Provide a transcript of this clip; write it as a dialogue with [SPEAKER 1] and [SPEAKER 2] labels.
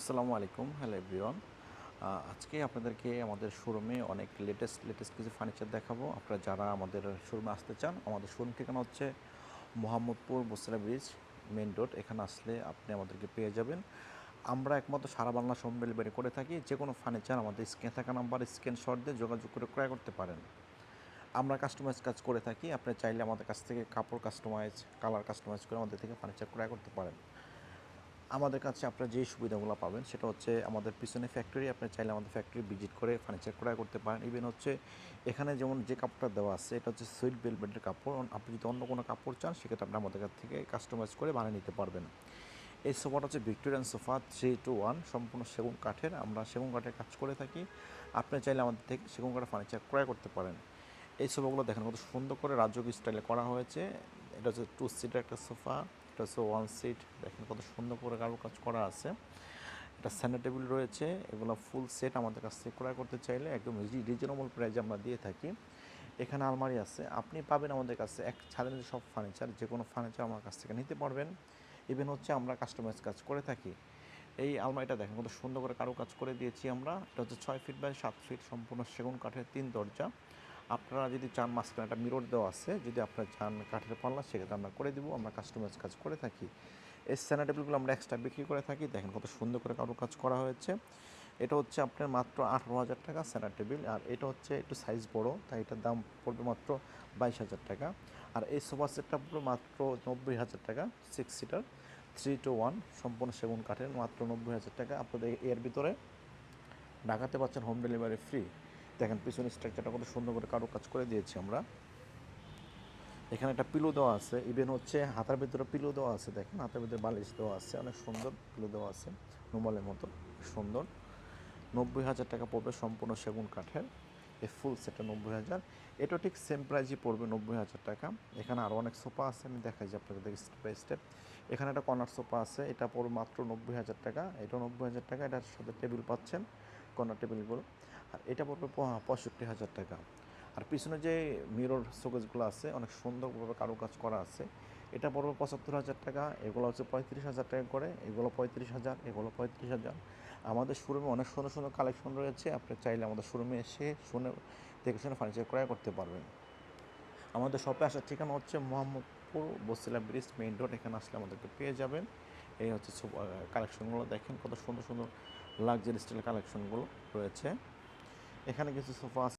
[SPEAKER 1] আসসালামু আলাইকুম। Hello everyone. আজকে আপনাদেরকে আমাদের শোরুমে অনেক লেটেস্ট লেটেস্ট কিছু ফার্নিচার দেখাবো। আপনারা যারা আমাদের শোরুমে আসতে চান, আমাদের শোরুম ঠিকানা হচ্ছে Mohammadpur Basra bridge main road এখানে আসলে আপনি আমাদেরকে পেয়ে যাবেন। আমরা একমাত্র সারা বাংলা হোম ডেলিভারি করে থাকি। যে কোনো ফার্নিচার আমাদের স্ক্রিনে থাকা নাম্বার স্ক্রিনশট দিয়ে যোগাযোগ করে ক্রয় করতে পারেন। আমরা কাস্টমাইজ কাজ করে থাকি। আপনি চাইলে আমাদের কাছ থেকে কাপড় কাস্টমাইজ কালার কাস্টমাইজ করে আমাদের থেকে ফার্নিচার ক্রয় করতে পারেন। আমাদের কাছে আপনারা যে সুবিধাগুলো পাবেন, সেটা হচ্ছে আমাদের পিছনে ফ্যাক্টরি আপনি চাইলে আমাদের ফ্যাক্টরি ভিজিট করে ফার্নিচার ক্রয় করতে পারেন। ইভেন হচ্ছে এখানে যেমন যে কাপড়টা দেওয়া আছে, এটা হচ্ছে সুইট বেলভেটের কাপড়। আপনি যদি অন্য কোনো কাপড় চান, সেক্ষেত্রে আপনি আমাদের কাছ থেকে কাস্টমাইজ করে বানিয়ে নিতে পারবেন। এই সোফাটা হচ্ছে Victorian sofa three two one সম্পূর্ণ সেগুন কাঠের। আমরা সেগুন কাঠের কাজ করে থাকি। আপনি চাইলে আমাদের থেকে সেগুন কাঠের ফার্নিচার ক্রয় করতে পারেন। এই সোফাগুলো দেখেন কত সুন্দর করে রাজকীয় স্টাইলে করা হয়েছে। এটা হচ্ছে টু সিটের একটা সোফা, এটা হচ্ছে ওয়ান সিট দেখেন কত সুন্দর করে কাজ করা আছে। এটা স্যান্ডার টেবিল রয়েছে, এগুলো ফুল সেট আমাদের কাছ থেকে ক্রয় করতে চাইলে একদম রিজনেবল প্রাইজে আমরা দিয়ে থাকি। এখানে আলমারি আছে, আপনি পাবেন আমাদের কাছে এক ছাদের সব ফার্নিচার যে কোনো ফার্নিচার আমার কাছ থেকে নিতে পারবেন। ইভেন হচ্ছে আমরা কাস্টমাইজ কাজ করে থাকি। এই আলমারিটা দেখেন কত সুন্দর করে কারও কাজ করে দিয়েছি আমরা। এটা হচ্ছে ছয় ফিট বাই সাত ফিট সম্পূর্ণ সেগুন কাঠের তিন দরজা। আপনারা যদি চান মাঝখানে একটা মিরর দেওয়া আছে, যদি আপনারা চান কাঠের পাল্লা, সেক্ষেত্রে আমরা করে দিব, আমরা কাস্টমাইজ কাজ করে থাকি। এই স্যানা টেবিলগুলো আমরা এক্সট্রা বিক্রি করে থাকি, দেখেন কত সুন্দর করে কারও কাজ করা হয়েছে। এটা হচ্ছে আপনার মাত্র আঠারো হাজার টাকা স্যানা টেবিল আর এটা হচ্ছে একটু সাইজ বড়, তাই এটার দাম পড়বে মাত্র বাইশ হাজার টাকা। আর এই সোফা সেটটা পড়বে মাত্র নব্বই হাজার টাকা six seater three two one সম্পূর্ণ সেগুন কাঠের, মাত্র নব্বই হাজার টাকা। আপনাদের এর ভিতরে, ঢাকাতে পাচ্ছেন হোম ডেলিভারি ফ্রি দেখেন পিছনে স্ট্রাকচারটা কত সুন্দর করে কারও কাজ করে দিয়েছি আমরা। এখানে একটা পিলো দেওয়া আছে ইভেন হচ্ছে হাতার ভিতরে পিলো দেওয়া আছে, দেখেন, হাতের ভিতরে বালিশ দেওয়া আছে, অনেক সুন্দর পিলো দেওয়া আছে, নোমালের মতো, সুন্দর। নব্বই হাজার টাকা পড়বে সম্পূর্ণ সেগুন কাঠের এই ফুল সেটটা নব্বই হাজার। এটা ঠিক সেম প্রাইজই পড়বে নব্বই হাজার টাকা। এখানে আরও অনেক সোফা আছে, আমি দেখাই যে আপনাকে দেখি স্টেপ বাই স্টেপ এখানে একটা কর্নার সোফা আছে, এটা পড়বে মাত্র নব্বই হাজার টাকা। এটা নব্বই হাজার টাকা, এটার সাথে টেবিল পাচ্ছেন। কর্নার টেবিলগুলো আর এটা পড়বে পঁয়ষট্টি হাজার টাকা। আর পিছনে যে মিরর শোকেসগুলো আছে, অনেক সুন্দরভাবে কারুকাজ করা আছে, এটা পড়বে পঁচাত্তর হাজার টাকা। এগুলো হচ্ছে পঁয়ত্রিশ হাজার টাকা করে, এগুলো পঁয়ত্রিশ হাজার, এগুলো পঁয়ত্রিশ হাজার। আমাদের শোরুমে অনেক সুন্দর সুন্দর কালেকশন রয়েছে, আপনি চাইলে আমাদের শোরুমে এসে শুনে, দেখে শুনে ফার্নিচার ক্রয় করতে পারবেন। আমাদের শপে আসার ঠিকানা হচ্ছে Mohammadpur Basila bridge main road এখানে আসলে আমাদেরকে পেয়ে যাবেন। এই হচ্ছে কালেকশনগুলো দেখেন কত সুন্দর সুন্দর লাক্সারি স্টাইল কালেকশনগুলো রয়েছে। এখানে কিছু সোফা